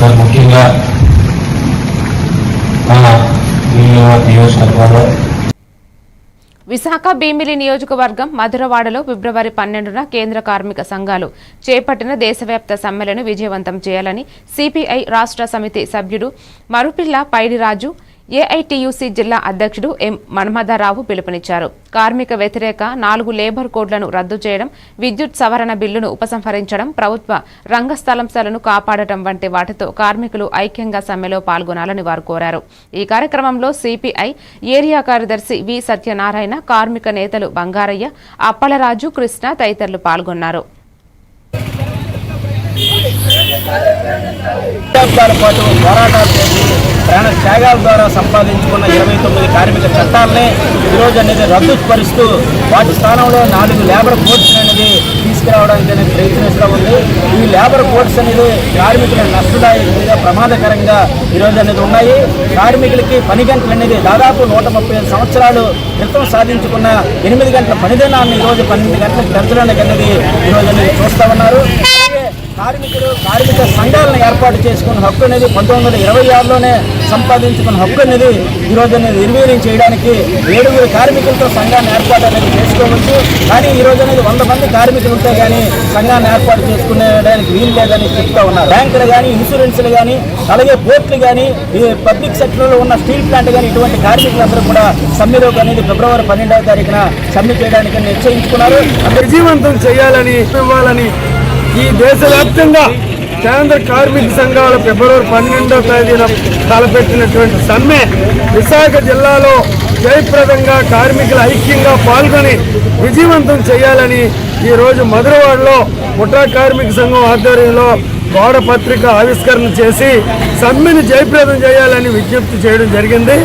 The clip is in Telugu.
మరి ముఖ్యంగా మన నియోజకవర్గంలో విశాఖ భీమిలి నియోజకవర్గం మధురవాడలో ఫిబ్రవరి పన్నెండున కేంద్ర కార్మిక సంఘాలు చేపట్టిన దేశవ్యాప్త సమ్మెలను విజయవంతం చేయాలని సిపిఐ రాష్ట్ర సమితి సభ్యుడు మరుపిల్ల పైడిరాజు ఏఐటియుసి జిల్లా అధ్యక్షుడు ఎం మన్మథరావు పిలుపునిచ్చారు. కార్మిక వ్యతిరేక నాలుగు లేబర్ కోడ్లను రద్దు చేయడం విద్యుత్ సవరణ బిల్లును ఉపసంహరించడం ప్రభుత్వ రంగ స్థలంశాలను కాపాడటం వంటి వాటితో కార్మికులు ఐక్యంగా సమ్మెలో పాల్గొనాలని వారు కోరారు. ఈ కార్యక్రమంలో సిపిఐ ఏరియా కార్యదర్శి వి సత్యనారాయణ కార్మిక నేతలు బంగారయ్య అప్పలరాజు కృష్ణ తదితరులు పాల్గొన్నారు. పోరాటాలు చేసి త్యాగాల ద్వారా సంపాదించుకున్న ఇరవై తొమ్మిది కార్మిక చట్టాలనే ఈరోజు అనేది రద్దు పరుస్తూ వాటి స్థానంలో నాలుగు లేబర్ కోడ్స్ అనేది తీసుకురావడానికి అనేది ప్రయత్నిస్తూ ఉంది. ఈ లేబర్ కోడ్స్ అనేది కార్మికుల నష్టదాయకంగా ప్రమాదకరంగా ఈరోజు అనేది ఉన్నాయి. కార్మికులకి పని గంటలు అనేది దాదాపు నూట ముప్పై సంవత్సరాలు క్రితం సాధించుకున్న ఎనిమిది గంటల పనిదినాన్ని ఈరోజు పన్నెండు గంటలకు పెంచడానికి అనేది ఈరోజు అనేది చూస్తూ ఉన్నారు. కార్మికులు కార్మిక సంఘాలను ఏర్పాటు చేసుకున్న హక్కు అనేది పంతొమ్మిది వందల ఇరవై ఆరులోనే సంపాదించుకున్న హక్కు అనేది ఈరోజు అనేది నిర్వీర్యం చేయడానికి ఏడుగురు కార్మికులతో సంఘాన్ని ఏర్పాటు అనేది చేసుకోవచ్చు. కానీ ఈ రోజు అనేది వంద మంది కార్మికులు ఉంటే కానీ సంఘాన్ని ఏర్పాటు చేసుకునేదానికి వీలు లేదని చెప్తా ఉన్నారు. బ్యాంకులు కానీ ఇన్సూరెన్స్లు కానీ అలాగే పోర్టులు కానీ ఈ పబ్లిక్ సెక్టర్లో ఉన్న స్టీల్ ప్లాంట్ కానీ ఇటువంటి కార్మికులందరూ కూడా సమ్మెలోకి అనేది ఫిబ్రవరి పన్నెండవ తారీఖున సమ్మె చేయడానికి నిశ్చయించుకున్నారు విజయవంతం చేయాలని ఇవ్వాలని ఈ దేశవ్యాప్తంగా కేంద్ర కార్మిక సంఘాల ఫిబ్రవరి పన్నెండో తేదీన తలపెట్టినటువంటి సమ్మె విశాఖ జిల్లాలో జయప్రదంగా కార్మికులు ఐక్యంగా పాల్గొని విజయవంతం చేయాలని ఈరోజు మధురవాడలో ముఠా కార్మిక సంఘం ఆధ్వర్యంలో గోడ పత్రిక ఆవిష్కరణ చేసి సమ్మెను జయప్రదం చేయాలని విజ్ఞప్తి చేయడం జరిగింది.